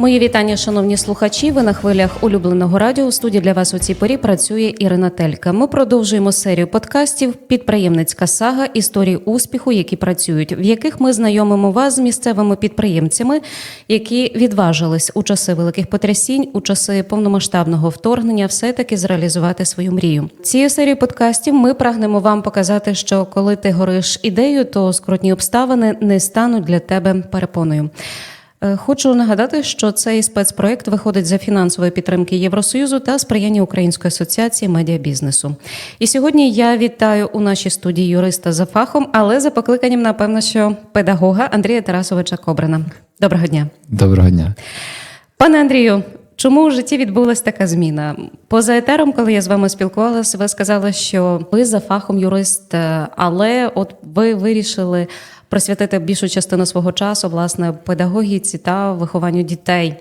Мої вітання, шановні слухачі. Ви на хвилях улюбленого радіо. У студії для вас у цій порі працює Ірина Телька. Ми продовжуємо серію подкастів Підприємницька сага історії успіху, які працюють, в яких ми знайомимо вас з місцевими підприємцями, які відважились у часи великих потрясінь, у часи повномасштабного вторгнення, все таки зреалізувати свою мрію. Цією серією подкастів ми прагнемо вам показати, що коли ти гориш ідею, то скрутні обставини не стануть для тебе перепоною. Е, Хочу нагадати, що цей спецпроект виходить за фінансової підтримки Євросоюзу та сприяння Української асоціації медіабізнесу. І сьогодні я вітаю у нашій студії юриста за фахом, але за покликанням, напевно, що педагога Андрія Тарасовича Кобрина. Доброго дня, Доброго дня. пане Андрію. Чому у житті відбулася така зміна? Поза етером, коли я з вами спілкувалася, ви сказали, що ви за фахом юрист, е, але от ви вирішили присвятити більшу частину свого часу власне педагогіці та вихованню дітей.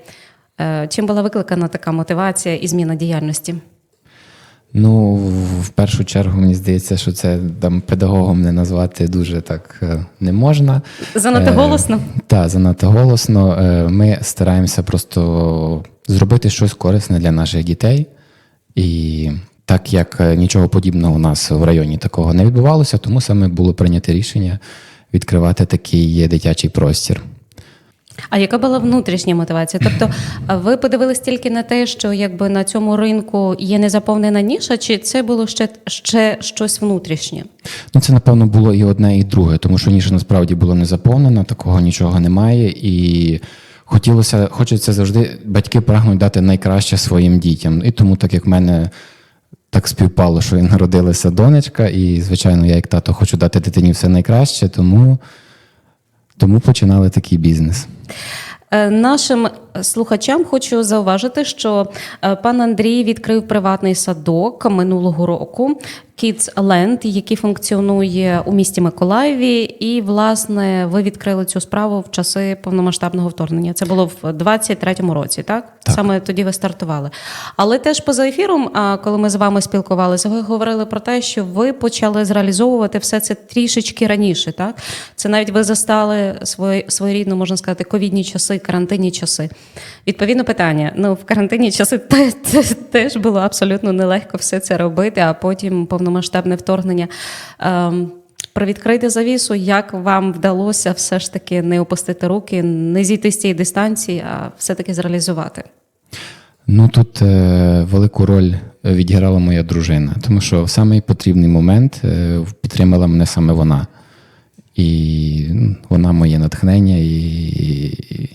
Е, Чим була викликана така мотивація і зміна діяльності? Ну, в першу чергу, мені здається, що це там педагогом не назвати дуже так е, не можна. Занадто голосно? Так, занадто голосно. Е, Ми стараємося просто зробити щось корисне для наших дітей. І так як е, нічого подібного у нас в районі такого не відбувалося, тому саме було прийнято рішення відкривати такий дитячий простір. А яка була внутрішня мотивація? Тобто, ви подивились тільки на те, що якби на цьому ринку є незаповнена ніша, чи це було ще, ще щось внутрішнє? Ну, це, напевно, було і одне, і друге, тому що ніша насправді була не заповнена, такого нічого немає. І хотілося, хочеться завжди, батьки прагнуть дати найкраще своїм дітям. І тому, так як в мене так співпало, що і народилася донечка, і, звичайно, я як тато хочу дати дитині все найкраще, тому, тому починали такий бізнес. Е, Нашим слухачам хочу зауважити, що е, пан Андрій відкрив приватний садок минулого року Kids Land, який функціонує у місті Миколаєві. І, власне, ви відкрили цю справу в часи повномасштабного вторгнення. Це було в 23-му році, так? Так. Саме тоді ви стартували. Але теж поза ефіром, коли ми з вами спілкувалися, ви говорили про те, що ви почали зреалізовувати все це трішечки раніше. Так? Це навіть ви застали свої, своєрідно, можна сказати, ковідні часи, карантинні часи. Відповідно, питання: ну в карантинні часи те- те- теж було абсолютно нелегко все це робити, а потім повномасштабне вторгнення. Ем, Привідкрити завісу, як вам вдалося все ж таки не опустити руки, не зійти з цієї дистанції, а все-таки зреалізувати. Ну тут е, велику роль відіграла моя дружина, тому що в самий потрібний момент е, підтримала мене саме вона. І ну, вона моє натхнення, і, і,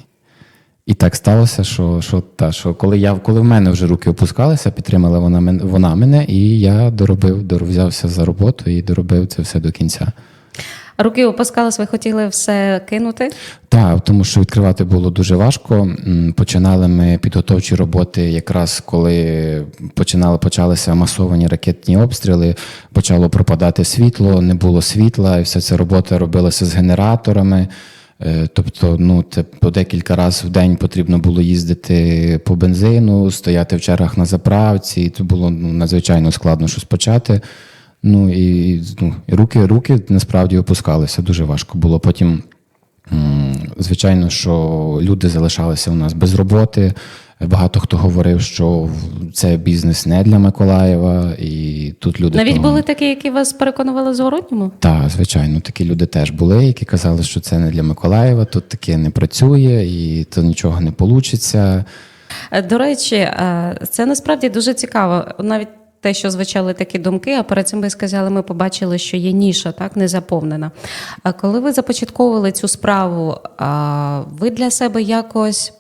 і так сталося, що, що, та, що коли, я, коли в мене вже руки опускалися, підтримала вона, вона мене, і я доробив, дор- взявся за роботу і доробив це все до кінця. Руки опускались, ви хотіли все кинути. Так, тому що відкривати було дуже важко. Починали ми підготовчі роботи, якраз коли починали почалися масовані ракетні обстріли, почало пропадати світло, не було світла, і вся ця робота робилася з генераторами. Е, Тобто, ну це по декілька разів в день потрібно було їздити по бензину, стояти в чергах на заправці. І це було ну, надзвичайно складно щось почати. Ну і ну, і руки, руки насправді опускалися. Дуже важко було. Потім Звичайно, що люди залишалися у нас без роботи. Багато хто говорив, що це бізнес не для Миколаєва, і тут люди Навіть того- були такі, які вас переконували зворотньому. Так, звичайно, такі люди теж були, які казали, що це не для Миколаєва, тут таке не працює, і то нічого не вийде. До речі, е, це насправді дуже цікаво. Навіть те, що звучали такі думки, а перед цим ви сказали, ми побачили, що є ніша, так не заповнена. А коли ви започатковували цю справу, ви для себе якось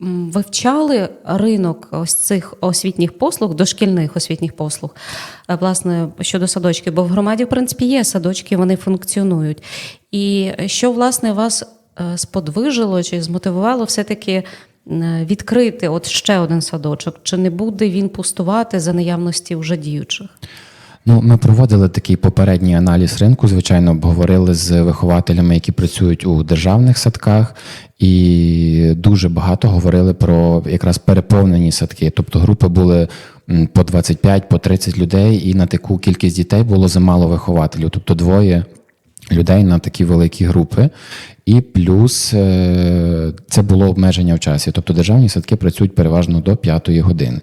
вивчали ринок ось цих освітніх послуг, дошкільних освітніх послуг, власне, щодо садочків, бо в громаді, в принципі, є садочки, вони функціонують. І що, власне, вас е, сподвижило чи змотивувало все-таки відкрити от ще один садочок? Чи не буде він пустувати за наявності вже діючих? Ну, ми проводили такий попередній аналіз ринку. Звичайно, обговорили з вихователями, які працюють у державних садках, і дуже багато говорили про якраз переповнені садки. Тобто групи були по 25, по 30 людей, і на таку кількість дітей було замало вихователів, тобто двоє. Людей на такі великі групи. І плюс е, це було обмеження в часі. Тобто державні садки працюють переважно до п'ятої години.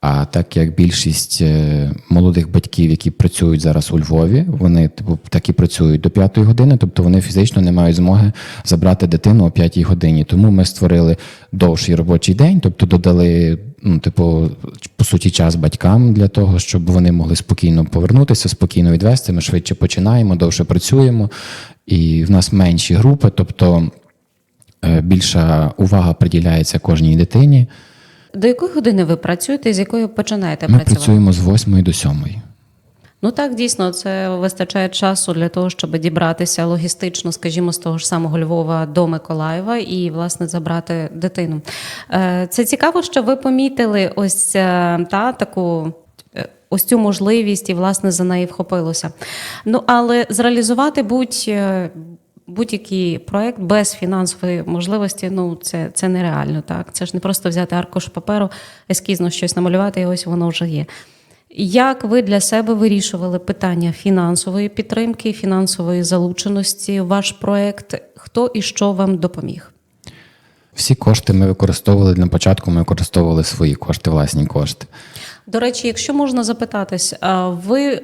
А так як більшість е, молодих батьків, які працюють зараз у Львові, вони типу так і працюють до п'ятої години, тобто вони фізично не мають змоги забрати дитину о п'ятій годині. Тому ми створили довший робочий день, тобто додали, ну, типу, суті, час батькам для того, щоб вони могли спокійно повернутися, спокійно відвести. Ми швидше починаємо, довше працюємо, і в нас менші групи, тобто е, більша увага приділяється кожній дитині. До якої години ви працюєте, з якої починаєте Ми працювати? працюємо з 8 до 7. Ну так, дійсно, це вистачає часу для того, щоб дібратися логістично, скажімо, з того ж самого Львова до Миколаєва і, власне, забрати дитину. Е, Це цікаво, що ви помітили ось е, та таку. е, Ось цю можливість і власне за неї вхопилося. Ну але зреалізувати будь, будь-який проект без фінансової можливості, ну це, це нереально. Так, це ж не просто взяти аркуш паперу, ескізно щось намалювати, і ось воно вже є. Як ви для себе вирішували питання фінансової підтримки, фінансової залученості ваш проект? Хто і що вам допоміг? Всі кошти ми використовували на початку. Ми використовували свої кошти, власні кошти. До речі, якщо можна запитатись, ви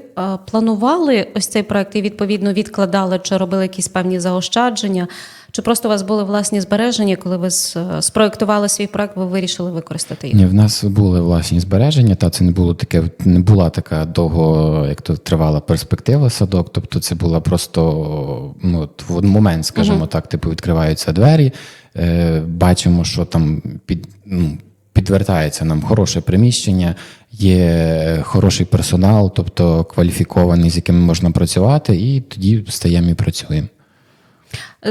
планували ось цей проект і відповідно відкладали чи робили якісь певні заощадження? Чи просто у вас були власні збереження, коли ви с- спроектували свій проект, ви вирішили використати їх? Ні, в нас були власні збереження, та це не було таке, не була така довго, як то тривала перспектива садок. Тобто, це була просто ну, в один момент, скажімо так, типу відкриваються двері. Е, бачимо, що там під ну. Підвертається нам хороше приміщення, є хороший персонал, тобто кваліфікований, з яким можна працювати, і тоді стаємо і працюємо.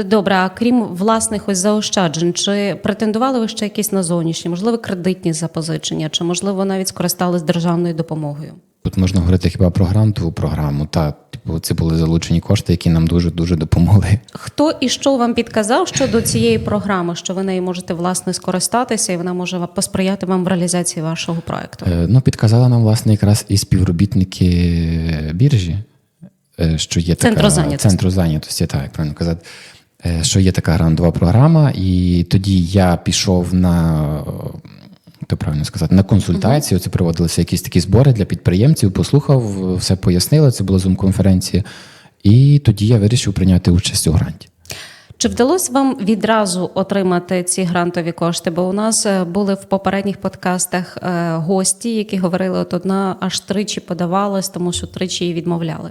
Добре, а крім власних ось заощаджень, чи претендували ви ще якісь на зовнішні, можливо, кредитні запозичення, чи можливо навіть скористались державною допомогою? Тут можна говорити хіба про грантову програму. Та типу, це були залучені кошти, які нам дуже дуже допомогли. Хто і що вам підказав щодо цієї програми, що ви нею можете власне скористатися, і вона може посприяти вам в реалізації вашого проекту? Е, Ну, підказали нам, власне, якраз і співробітники біржі, е, що є така Центру зайнятості. центру зайнятості, так, як правильно казати, е, що є така грантова програма, і тоді я пішов на. То правильно сказати, на консультацію. Це проводилися якісь такі збори для підприємців. Послухав, все пояснили. Це була зум-конференція. І тоді я вирішив прийняти участь у гранті. Чи вдалося вам відразу отримати ці грантові кошти? Бо у нас е, були в попередніх подкастах е, гості, які говорили, от одна аж тричі подавалась, тому що тричі її відмовляли.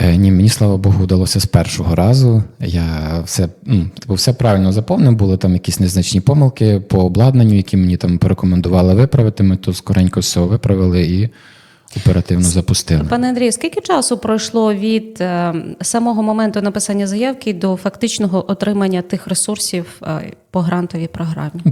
Е, Ні, мені слава Богу, вдалося з першого разу. Я все, ну, типу, все правильно заповнив, були там якісь незначні помилки по обладнанню, які мені там порекомендували виправити. Ми то скоренько все виправили і оперативно запустили. Пане Андрію, скільки часу пройшло від е, самого моменту написання заявки до фактичного отримання тих ресурсів е, по грантовій програмі?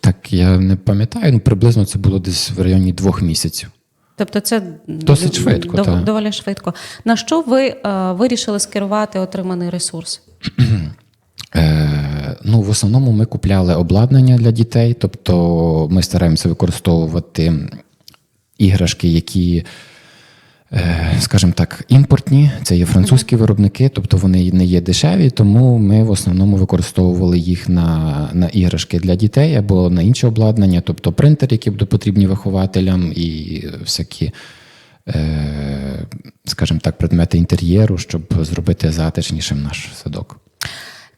Так, я не пам'ятаю, ну приблизно це було десь в районі двох місяців. Тобто це Досить швидко, дов- доволі швидко. На що ви е, вирішили скерувати отриманий ресурс? Е, ну, в основному ми купляли обладнання для дітей, тобто ми стараємося використовувати іграшки, які, скажімо так, імпортні. Це є французькі виробники, тобто вони не є дешеві, тому ми в основному використовували їх на, на іграшки для дітей або на інше обладнання, тобто принтери, які будуть потрібні вихователям, і всякі. е, Скажімо так, предмети інтер'єру, щоб зробити затишнішим наш садок.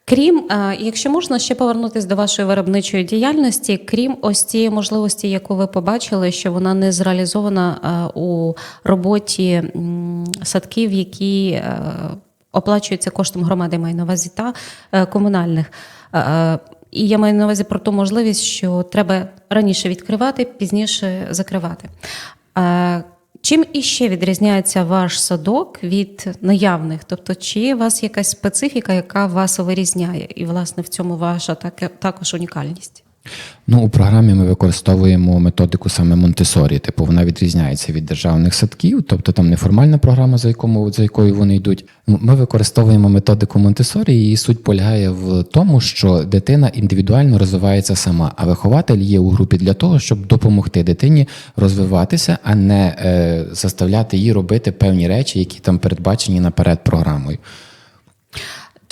Крім, е, якщо можна ще повернутися до вашої виробничої діяльності, крім ось цієї можливості, яку ви побачили, що вона не зреалізована е, у роботі садків, які е, оплачуються коштом громади, маю на увазі та комунальних. І я маю на увазі про ту можливість, що треба раніше відкривати, пізніше закривати. Чим іще відрізняється ваш садок від наявних? Тобто, чи у вас якась специфіка, яка вас вирізняє, і власне в цьому ваша так, також унікальність? Ну, у програмі ми використовуємо методику саме Монтесорі. Типу, вона відрізняється від державних садків, тобто там неформальна програма, за якому за якою вони йдуть. Ми використовуємо методику Монтесорі, і її суть полягає в тому, що дитина індивідуально розвивається сама, а вихователь є у групі для того, щоб допомогти дитині розвиватися, а не е, заставляти її робити певні речі, які там передбачені наперед програмою.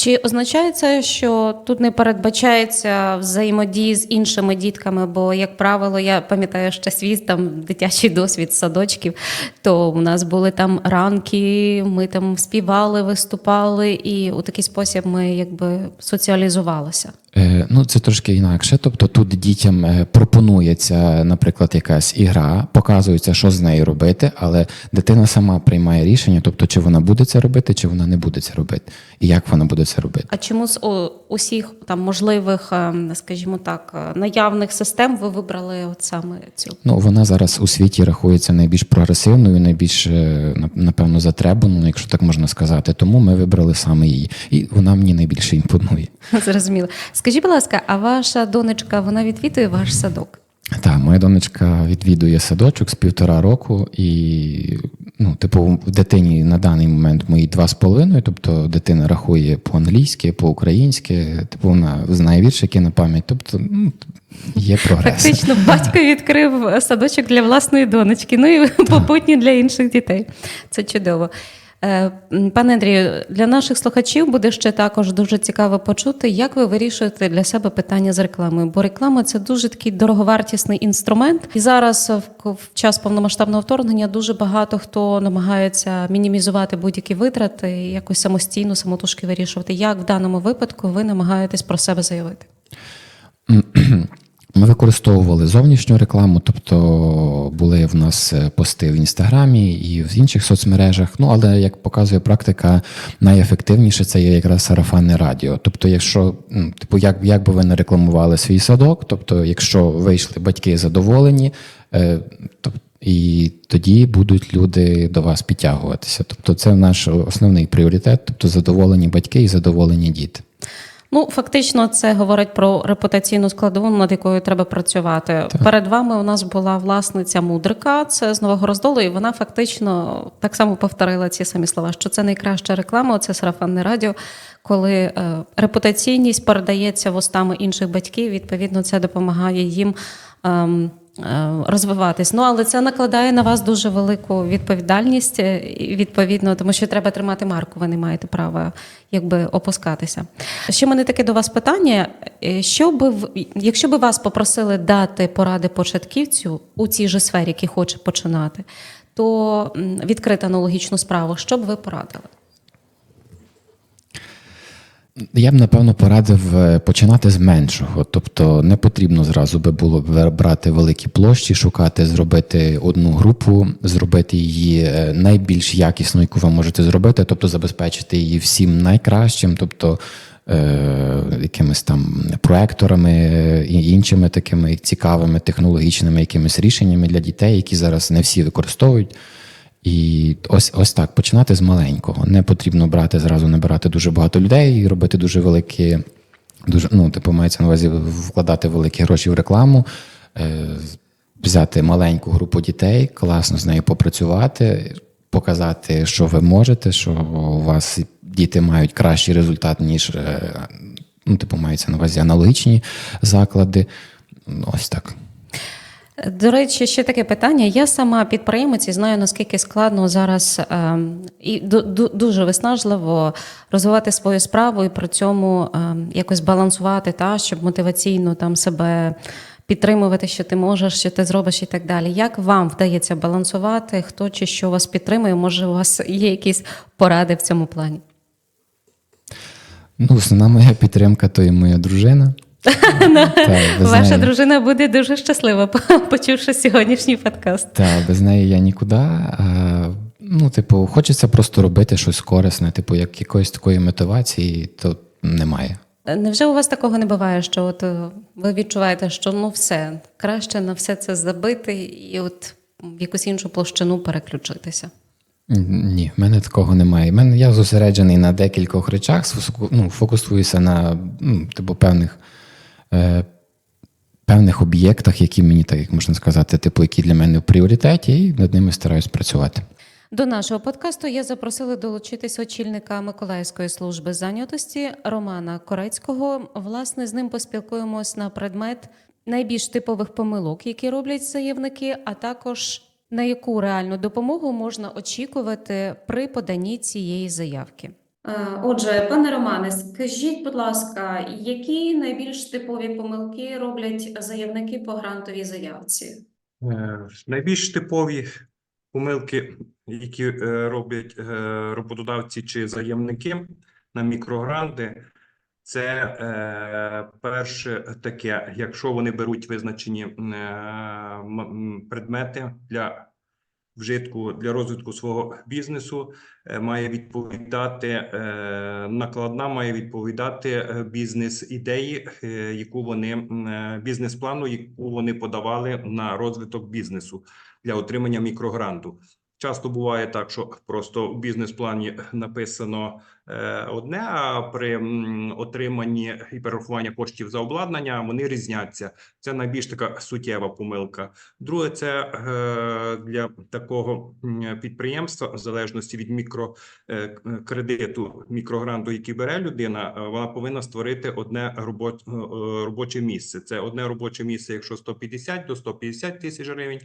Чи означає це, що тут не передбачається взаємодії з іншими дітками? Бо, як правило, я пам'ятаю ще свій там дитячий досвід садочків, то у нас були там ранки, ми там співали, виступали, і у такий спосіб ми якби соціалізувалися. Е, Ну, це трошки інакше. Тобто тут дітям е, пропонується, наприклад, якась ігра, показується, що з нею робити, але дитина сама приймає рішення, тобто, чи вона буде це робити, чи вона не буде це робити, і як вона буде це робити. А чому з усіх там можливих, ем, скажімо так, е, наявних систем ви вибрали от саме цю? Ну, вона зараз у світі рахується найбільш прогресивною, найбільш, е, напевно, затребаною, якщо так можна сказати. Тому ми вибрали саме її. І вона мені найбільше імпонує. Зрозуміло. Скажіть, будь ласка, а ваша донечка вона відвідує ваш садок? Так, моя донечка відвідує садочок з півтора року, і ну, типу, в дитині на даний момент мої два з половиною, тобто дитина рахує по-англійськи, по-українськи, типу вона знає віршики на пам'ять, тобто ну, є прогрес. Фактично, батько відкрив садочок для власної донечки, ну і попутні для інших дітей. Це чудово. Е, Пане Андрію, для наших слухачів буде ще також дуже цікаво почути, як ви вирішуєте для себе питання з рекламою. Бо реклама це дуже такий дороговартісний інструмент. І зараз в- в час повномасштабного вторгнення дуже багато хто намагається мінімізувати будь-які витрати і якось самостійно, самотужки вирішувати. Як в даному випадку ви намагаєтесь про себе заявити? Ми використовували зовнішню рекламу, тобто були в нас е, пости в інстаграмі і в інших соцмережах. Ну але як показує практика, найефективніше це є якраз сарафанне радіо. Тобто, якщо ну, типу, як, як би ви не рекламували свій садок, тобто, якщо вийшли батьки задоволені, е, то і тоді будуть люди до вас підтягуватися. Тобто, це наш основний пріоритет, тобто задоволені батьки і задоволені діти. Ну, фактично, це говорить про репутаційну складову, над якою треба працювати. Перед вами у нас була власниця мудрика, це з Нового Роздолу, і вона фактично так само повторила ці самі слова, що це найкраща реклама, це сарафанне радіо. Коли е, репутаційність передається вустами інших батьків, відповідно, це допомагає їм. Е, Розвиватись, ну але це накладає на вас дуже велику відповідальність, е, відповідно, тому що треба тримати марку. Ви не маєте права якби опускатися. Ще мене таке до вас питання: Е, що би якщо би вас попросили дати поради початківцю у цій же сфері, який хоче починати, то відкрити аналогічну справу, що б ви порадили? Я б напевно порадив е, починати з меншого. Тобто не потрібно зразу би було брати великі площі, шукати, зробити одну групу, зробити її е, найбільш якісною, яку ви можете зробити, тобто забезпечити її всім найкращим, тобто е, якимись там проекторами е, і іншими такими цікавими технологічними якимись рішеннями для дітей, які зараз не всі використовують. І ось ось так починати з маленького. Не потрібно брати зразу набирати дуже багато людей і робити дуже великі, дуже ну, типу, мається на увазі вкладати великі гроші в рекламу, е, взяти маленьку групу дітей, класно з нею попрацювати, показати, що ви можете, що у вас діти мають кращий результат, ніж е, ну, типу, мається на увазі аналогічні заклади. Ось так. До речі, ще таке питання. Я сама підприємець і знаю, наскільки складно зараз ем, і ду- ду- дуже виснажливо розвивати свою справу і при цьому ем, якось балансувати, та, щоб мотиваційно там себе підтримувати, що ти можеш, що ти зробиш і так далі. Як вам вдається балансувати? Хто чи що вас підтримує? Може, у вас є якісь поради в цьому плані? Ну, основна моя підтримка то є моя дружина. Та, Ваша дружина буде дуже щаслива, почувши сьогоднішній подкаст. Та, без неї я нікуди. Ну, типу, хочеться просто робити щось корисне, типу, як якоїсь такої мотивації, то немає. Невже у вас такого не буває, що от е, ви відчуваєте, що ну все краще на все це забити і от в якусь іншу площину переключитися? Ні, в мене такого немає. Мене я зосереджений на декількох речах, ну, фокусуюся на ну, типу, певних, певних об'єктах, які мені, так як можна сказати, типу, які для мене в пріоритеті, і над ними стараюсь працювати. До нашого подкасту я запросила долучитись очільника Миколаївської служби зайнятості Романа Корецького. Власне, з ним поспілкуємось на предмет найбільш типових помилок, які роблять заявники, а також на яку реальну допомогу можна очікувати при поданні цієї заявки. Е, Отже, пане Романе, скажіть, будь ласка, які найбільш типові помилки роблять заявники по грантовій заявці? Е, Найбільш типові помилки, які е, роблять роботодавці чи заявники на мікрогранти, це перше таке, якщо вони беруть визначені предмети для вжитку для розвитку свого бізнесу, е, має відповідати е, накладна, має відповідати е, бізнес-ідеї, е, яку вони бізнес-плану, яку вони подавали на розвиток бізнесу для отримання мікрогранту. Часто буває так, що просто в бізнес-плані написано е, одне, а при отриманні і перерахуванні коштів за обладнання вони різняться. Це найбільш така суттєва помилка. Друге, це е, для такого підприємства, в залежності від мікрокредиту, мікрогранту, який бере людина, е, вона повинна створити одне робо- е, е, робоче місце. Це одне робоче місце, якщо 150 до 150 тисяч гривень.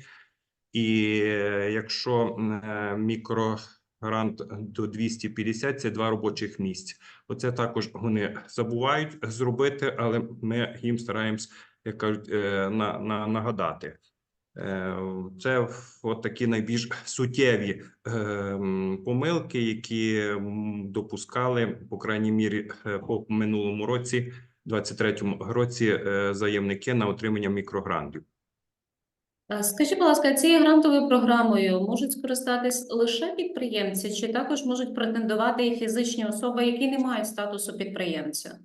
І е, якщо е, мікрогрант до 250 – це два робочих місць. Оце також вони забувають зробити, але ми їм стараємось, як кажуть, е, на, на, нагадати. Це от такі найбільш суттєві помилки, які допускали, по крайній мірі, по минулому році, 23-му році, заявники на отримання мікрогрантів. Скажіть, будь ласка, цією грантовою програмою можуть скористатись лише підприємці, чи також можуть претендувати і фізичні особи, які не мають статусу підприємця?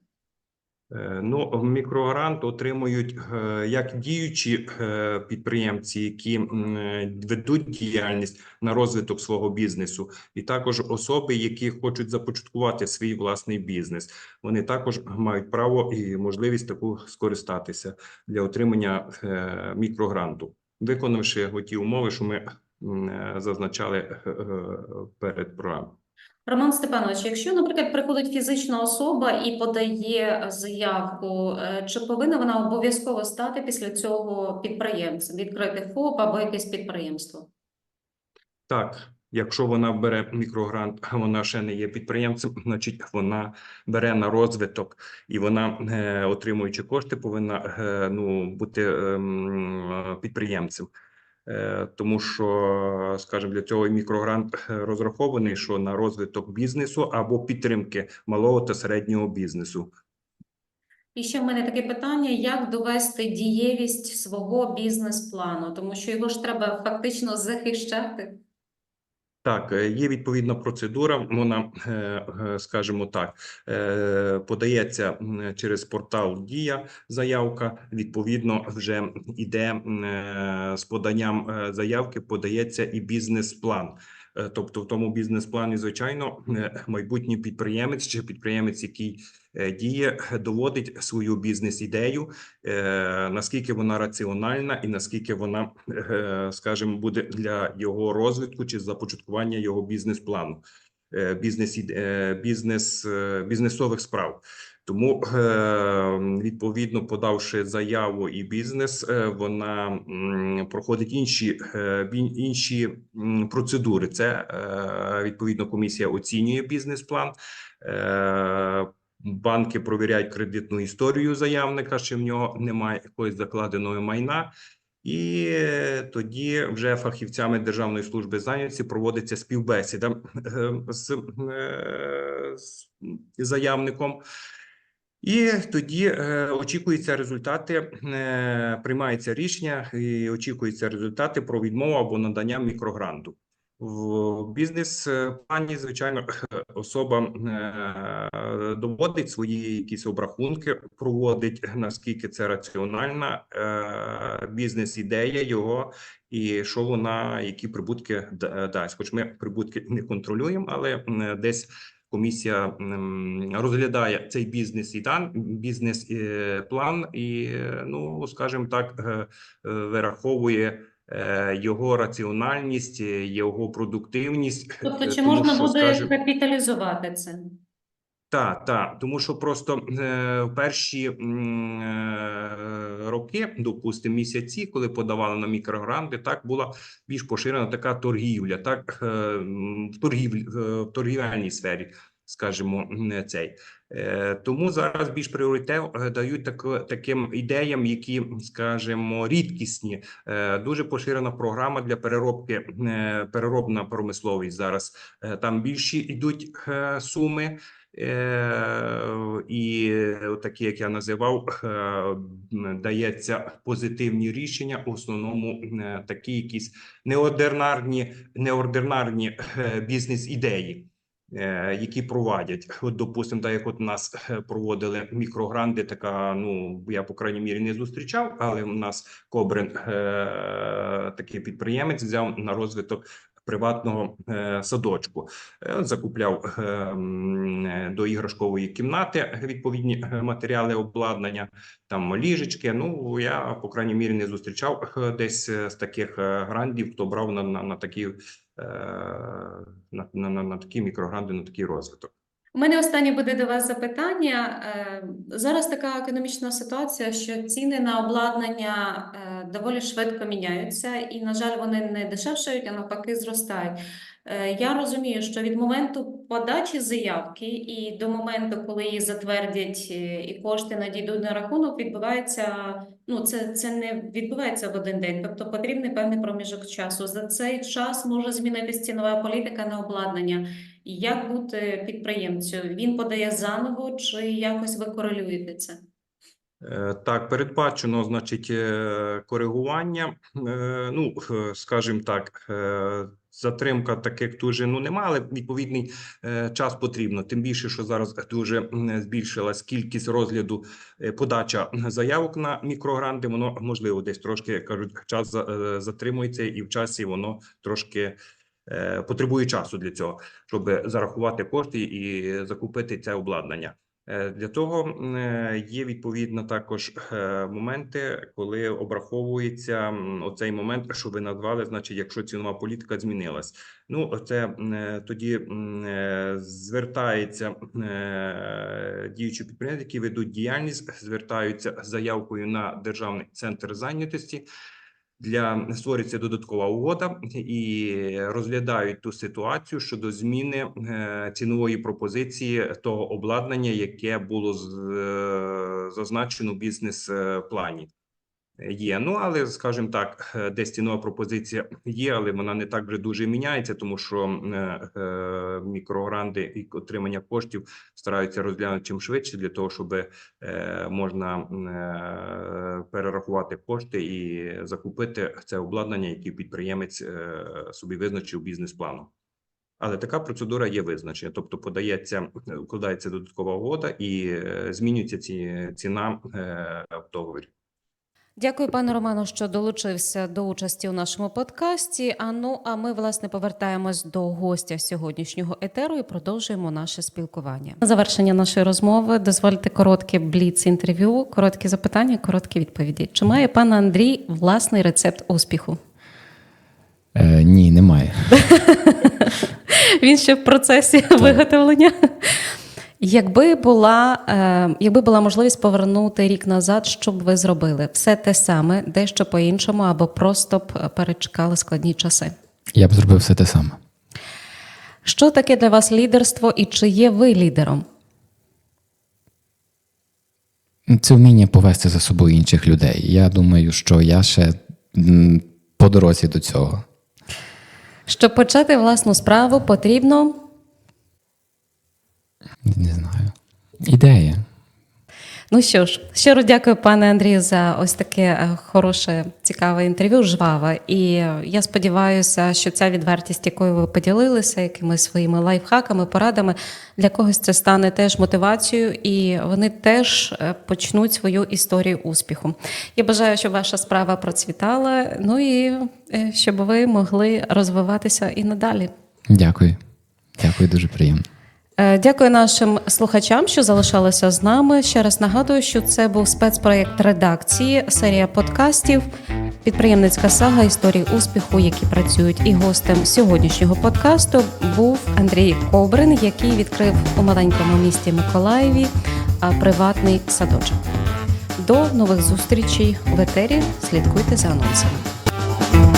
Е, Ну, мікрогрант отримують е, як діючі е, підприємці, які ведуть діяльність на розвиток свого бізнесу, і також особи, які хочуть започаткувати свій власний бізнес. Вони також мають право і можливість таку скористатися для отримання мікрогранту, виконавши ті умови, що ми е, зазначали е, е, перед програмою. Роман Степанович, якщо, наприклад, приходить фізична особа і подає заявку, чи повинна вона обов'язково стати після цього підприємцем, відкрити ФОП або якесь підприємство? Так, якщо вона бере мікрогрант, а вона ще не є підприємцем, значить вона бере на розвиток і вона, е, отримуючи кошти, повинна е, ну, бути ем, підприємцем. Е, Тому що, скажімо, для цього мікрогрант розрахований, що на розвиток бізнесу або підтримки малого та середнього бізнесу. І ще в мене таке питання: як довести дієвість свого бізнес-плану, тому що його ж треба фактично захищати. Так, е, є відповідна процедура. Вона, е, е, скажімо так, подається через портал Дія заявка. Відповідно, вже іде е, з поданням заявки, подається і бізнес-план. Тобто, в тому бізнес-плані, звичайно, майбутній підприємець чи підприємець, який діє, доводить свою бізнес-ідею, е, наскільки вона раціональна і наскільки вона, е, скажімо, буде для його розвитку чи започаткування його бізнес-плану, е, бізнес, е, бізнес, е, бізнесових справ. Тому, е, відповідно, подавши заяву і бізнес, е, вона проходить інші, е, інші процедури. Це е, відповідно комісія оцінює бізнес-план. Банки провіряють кредитну історію заявника, чи в нього немає якогось закладеного майна. І тоді вже фахівцями Державної служби зайнятості проводиться співбесіда е, з, е, з заявником. І тоді е, очікуються результати, приймається рішення і очікуються результати про відмову або надання мікрогранту. В бізнес-плані, звичайно, особа е, доводить свої якісь обрахунки, проводить наскільки це раціональна е, бізнес-ідея його, і що вона, які прибутки дасть. Хоч ми прибутки не контролюємо, але десь комісія розглядає цей бізнес і дан бізнес е, план, і е, ну скажімо так, е, е, вираховує е, його раціональність, е, його продуктивність. Тобто, Е, чи тому можна що, буде скажімо, капіталізувати це? так, так, тому що просто е, в перші е, роки, допустимо, місяці, коли подавали на мікрогранти, так була більш поширена така торгівля, так е, в торгівлі е, в торгівельній сфері. Скажімо, цей. Е, Тому зараз більш пріоритет е, дають так, таким ідеям, які, скажімо, рідкісні. Е, Дуже поширена програма для переробки, переробна промисловість зараз. Там більші йдуть суми. І такі, як я називав, дається позитивні рішення. В основному такі якісь неординарні, неординарні бізнес-ідеї, які провадять. От, допустимо, так як от нас е, проводили мікрогранди, така ну я по крайній мірі не зустрічав, але у нас Кобрин, е, такий підприємець, взяв на розвиток. Приватного е, садочку Е, закупляв е, до іграшкової кімнати відповідні матеріали обладнання, там ліжечки. Ну я по крайній мірі не зустрічав десь з таких грандів, хто брав на, на, на такі на, на, на такі мікрогранди, на такий розвиток. У мене останнє буде до вас запитання. Е, Зараз така економічна ситуація, що ціни на обладнання е, доволі швидко міняються, і, на жаль, вони не дешевшають, а навпаки, зростають. Е, Я розумію, що від моменту подачі заявки і до моменту, коли її затвердять е, і кошти надійдуть на рахунок, відбувається. Ну, це, це не відбувається в один день, тобто потрібний певний проміжок часу. За цей час може змінитися цінова політика на обладнання. Як бути підприємцю? Він подає заново чи якось ви корелюєте це? Е, Так, передбачено, значить, коригування. Ну, скажімо так, затримка таких дуже ну немає, але відповідний е, час потрібно. Тим більше, що зараз дуже збільшилась кількість розгляду е, подача заявок на мікрогранти. Воно можливо десь трошки кажуть, час за- е, затримується, і в часі воно трошки. Потребує часу для цього, щоб зарахувати кошти і закупити це обладнання. Е, Для того е, є відповідно також е, моменти, коли обраховується оцей момент, що ви назвали, значить, якщо цінова політика змінилась. Ну, це тоді звертається діючі підприємці, які ведуть діяльність, звертаються заявкою на державний центр зайнятості. Для створюється додаткова угода і розглядають ту ситуацію щодо зміни е, цінової пропозиції того обладнання, яке було е, зазначено в бізнес-плані. Є, ну але скажімо так, е, десь цінова пропозиція є, але вона не так вже дуже міняється, тому що е, е, мікрогранди і отримання коштів стараються розглянути чим швидше для того, щоб можна перерахувати кошти і закупити це обладнання, яке підприємець собі визначив бізнес-планом. Але така процедура є визначена, тобто подається, укладається додаткова угода і змінюється ці, ціна в договорі. Дякую, пане Роману, що долучився до участі у нашому подкасті. А ну, а ми власне повертаємось до гостя сьогоднішнього етеру і продовжуємо наше спілкування. На завершення нашої розмови дозвольте коротке бліц інтерв'ю, короткі запитання, короткі відповіді. Чи має пан Андрій власний рецепт успіху? Е, ні, немає. Він ще в процесі виготовлення. Якби була, е, якби була можливість повернути рік назад, що б ви зробили? Все те саме, дещо по-іншому, або просто б перечекали складні часи. Я б зробив все те саме. Що таке для вас лідерство і чи є ви лідером? Це вміння повести за собою інших людей. Я думаю, що я ще по дорозі до цього. Щоб почати власну справу, потрібно Не знаю. Ідея. Ну що ж, щиро дякую, пане Андрію, за ось таке е, хороше, цікаве інтерв'ю, жваве. І е, я сподіваюся, що ця відвертість, якою ви поділилися, якимись своїми лайфхаками, порадами, для когось це стане теж мотивацією, і вони теж е, почнуть свою історію успіху. Я бажаю, щоб ваша справа процвітала, ну і щоб ви могли розвиватися і надалі. Дякую. Дякую, дуже приємно. Е, Дякую нашим слухачам, що залишалися з нами. Ще раз нагадую, що це був спецпроєкт редакції, серія подкастів, підприємницька сага історії успіху, які працюють. І гостем сьогоднішнього подкасту був Андрій Ковбрин, який відкрив у маленькому місті Миколаєві приватний садочок. До нових зустрічей в етері. Слідкуйте за анонсами.